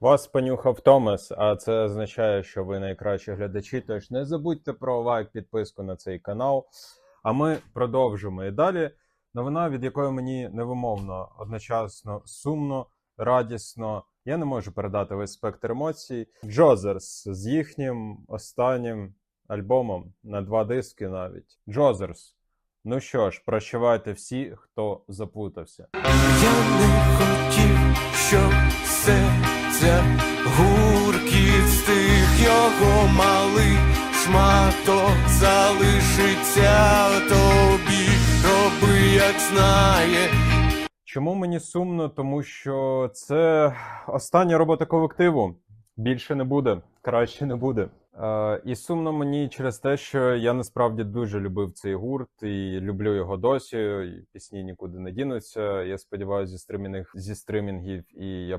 Вас понюхав Томас, а це означає, що ви найкращі глядачі. Тож не забудьте про лайк, підписку на цей канал. А ми продовжимо і далі. Новина, від якої мені невимовно одночасно сумно, радісно. Я не можу передати весь спектр емоцій. Джозерс з їхнім останнім альбомом на два диски навіть. Джозерс. Ну що ж, прощавайте всі, хто заплутався. Я не його малий шматок залишиться тобі, роби, як знає. Чому мені сумно? Тому що це остання робота колективу. Більше не буде, краще не буде. Е, і сумно мені через те, що я насправді дуже любив цей гурт і люблю його досі. І пісні нікуди не дінуться. Я сподіваюся, зі стримінгів, зі стримінгів, і я